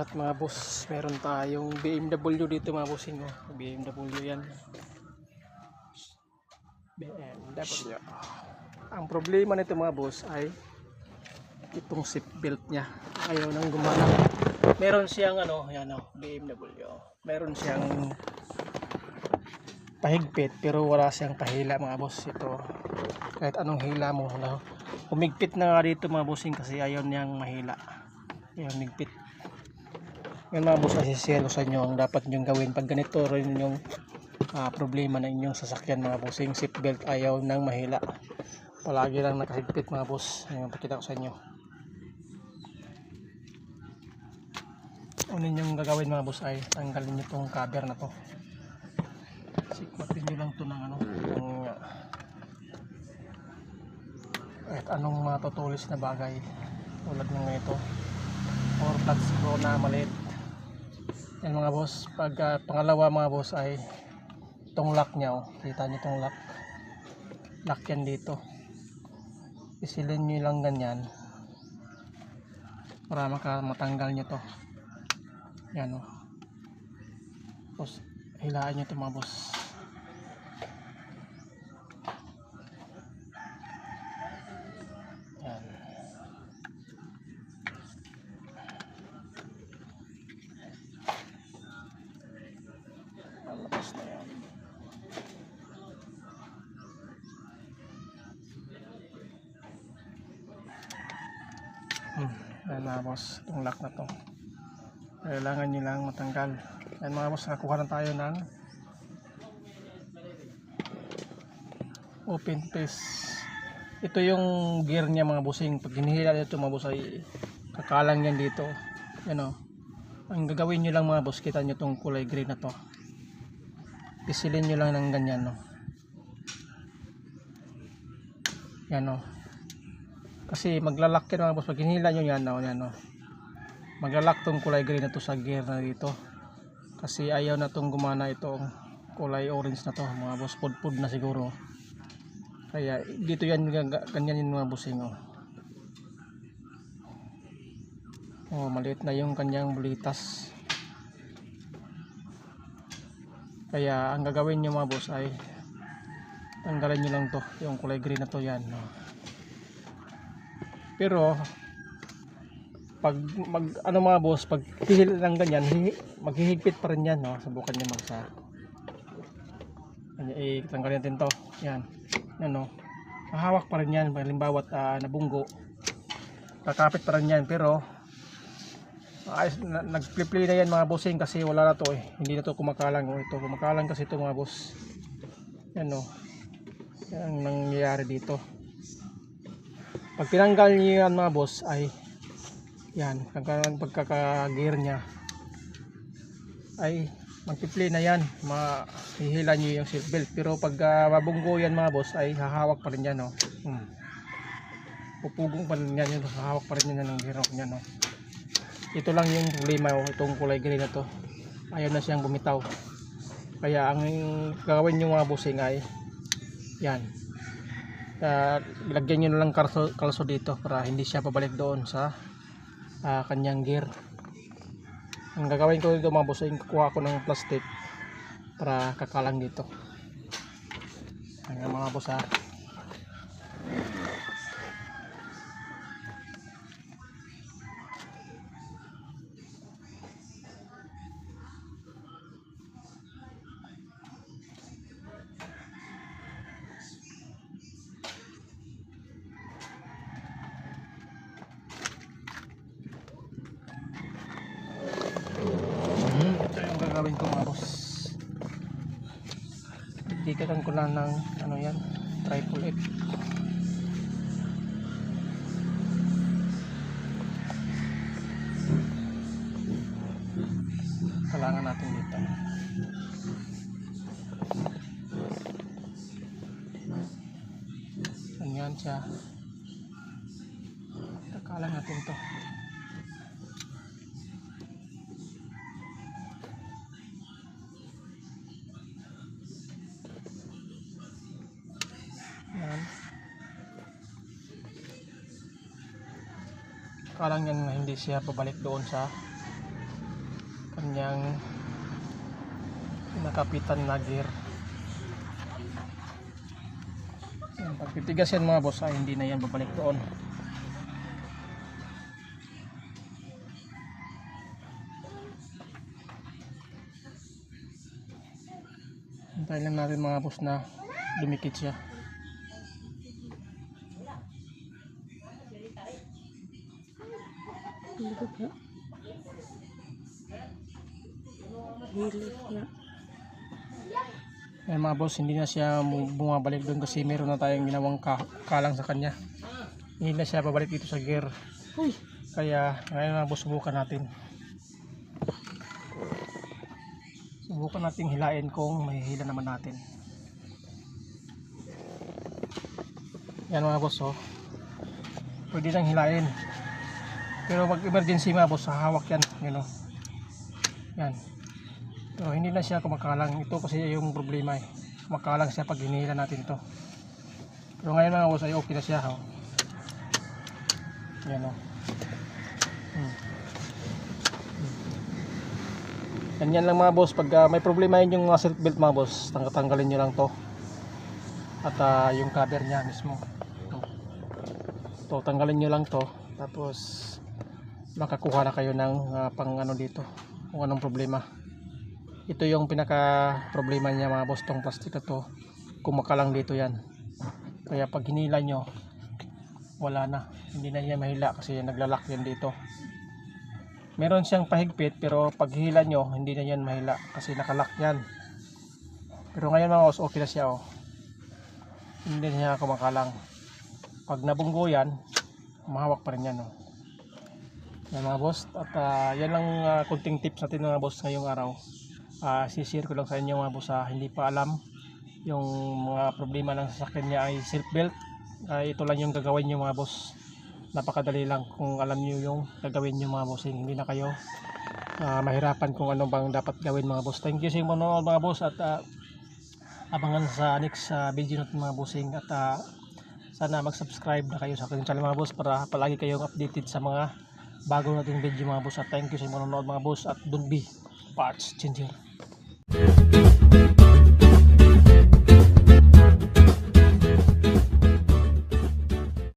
lahat mga boss. Meron tayong BMW dito mga bossing. Oh. BMW yan. BMW. Ang problema nito mga boss ay itong seat belt niya. Ayaw nang gumana. Meron siyang ano, yan oh, BMW. Meron siyang pahigpit pero wala siyang pahila mga boss. Ito kahit anong hila mo. No? Humigpit na nga dito mga bossing kasi ayaw niyang mahila. Ayaw humigpit. Yan mga boss kasi selo sa inyo ang dapat niyong gawin pag ganito rin yung ah, problema na inyong sasakyan mga bossing seatbelt ayaw nang mahila. Palagi lang nakahigpit mga boss. Ayun pakita ko sa inyo. Unin yung gagawin mga boss ay tanggalin nyo tong cover na to. Sikmatin nyo lang to ng ano ng ah, kahit anong matutulis na bagay. Tulad ng ito. Or flat screw na maliit yan mga boss. Pag ah, pangalawa mga boss ay itong lock nya oh. kita nyo itong lock? Lock yan dito. Isilin nyo lang ganyan para maka matanggal nyo to. Yan oh. tapos hilaan nyo to mga boss Hmm, yan mga boss, itong lock na to. Kailangan nyo lang matanggal. Yan mga boss, nakakuha na tayo ng open face. Ito yung gear niya mga bossing. Pag hinihila nito mga boss ay kakalang yan dito. Yan o. Ang gagawin nyo lang mga boss, kita nyo tong kulay green na to pisilin nyo lang ng ganyan no yan no kasi maglalak yan mga boss pag hinila nyo yan no, yan, no. maglalak tong kulay green na to sa gear na dito kasi ayaw na tong gumana itong kulay orange na to mga boss pudpud na siguro kaya dito yan ganyan yung mga bossing oh. oh maliit na yung kanyang bulitas kaya ang gagawin nyo mga boss ay tanggalan nyo lang to yung kulay green na to yan no? Pero pag mag ano mga boss pag pihil lang ganyan hi- maghihigpit pa rin yan no? subukan nyo magsa. Eh, tanggalin natin to. Yan. Yan no? Hahawak pa rin yan. Halimbawa uh, nabunggo. Kakapit pa rin yan pero ayos na, nag-play na yan mga bossing kasi wala na to eh. Hindi na to kumakalang. Oh, ito kumakalang kasi ito mga boss. Yan o yan ang nangyayari dito pag tinanggal niyo yan mga boss ay yan ang pagkaka-gear nya ay magpi-play na yan. Mahihila niyo yung seatbelt pero pag uh, mabunggo yan mga boss ay hahawak pa rin yan oh. hmm. pupugong pa rin yan yun hahawak pa rin yan ng gear niya no? Ito lang yung problema oh, itong kulay green na to. Ayaw na siyang bumitaw kaya ang gagawin nyo mga busing ay yan uh, lagyan nyo na lang kalso, kalso dito para hindi siya pabalik doon sa uh, kanyang gear. Ang gagawin ko dito mga busing kukuha ko ng plastic para kakalang dito. Ang mga boss ha gagawin ko mga boss. Dikatan ko lang ng ano yan triple F. Kailangan natin dito. Ganyan siya Kalang yan hindi siya pabalik doon sa kanyang nakapitan na gear. Yan, pag titigas yan mga boss ay hindi na yan babalik doon. Hintayin lang natin mga boss na dumikit siya Nga. Hilot nga. Yan mga boss, hindi na siya bumabalik doon kasi meron na tayong ginawang ka- kalang sa kanya. Hindi na siya babalik dito sa gear. Uy, Kaya ngayon mga boss, subukan natin. Subukan natin hilain kung may hila naman natin. Yan mga boss, oh. Pwede nang hilain. Pero pag emergency mga boss, hahawak yan. Yan, oh. Yan. Pero hindi na siya kumakalang. Ito kasi yung problema eh. Kumakalang siya pag hinihila natin to. Pero ngayon mga boss ay okay na siya. Oh. Yan oh. Hmm. Ganyan lang mga boss. Pag ah, may problema yun yung mga seatbelt mga boss, tang tanggalin nyo lang to. At ah, yung cover niya mismo. Ito. To, tanggalin nyo lang to. Tapos makakuha na kayo ng ah, pang ano dito. Kung anong problema. Ito yung pinaka problema niya mga boss tong plastic na to. Kumakalang dito yan. Kaya pag hinila nyo wala na. Hindi na niya mahila kasi naglalak yan dito. Meron siyang pahigpit pero pag hila nyo hindi na yan mahila kasi nakalak yan. Pero ngayon mga boss okay na siya oh. Hindi na siya kumakalang. Pag nabunggo yan mahawak pa rin yan oh yan mga boss. At ah, yan lang ah, kunting tips natin mga boss ngayong araw. Uh, sishare ko lang sa inyo mga boss ah, hindi pa alam. Yung mga problema ng sasakyan niya ay seat belt Ah, ito lang yung gagawin nyo mga boss. Napakadali lang kung alam nyo yung gagawin nyo mga boss hindi na kayo ah, mahirapan kung ano bang dapat gawin mga boss. Thank you sa inyo mga boss. At ah, abangan sa next ah, video natin mga bossing at ah, sana mag-subscribe na kayo sa aking channel mga boss para palagi kayong updated sa mga bago nating video mga boss at thank you sa manonood mga boss at don't be parts changer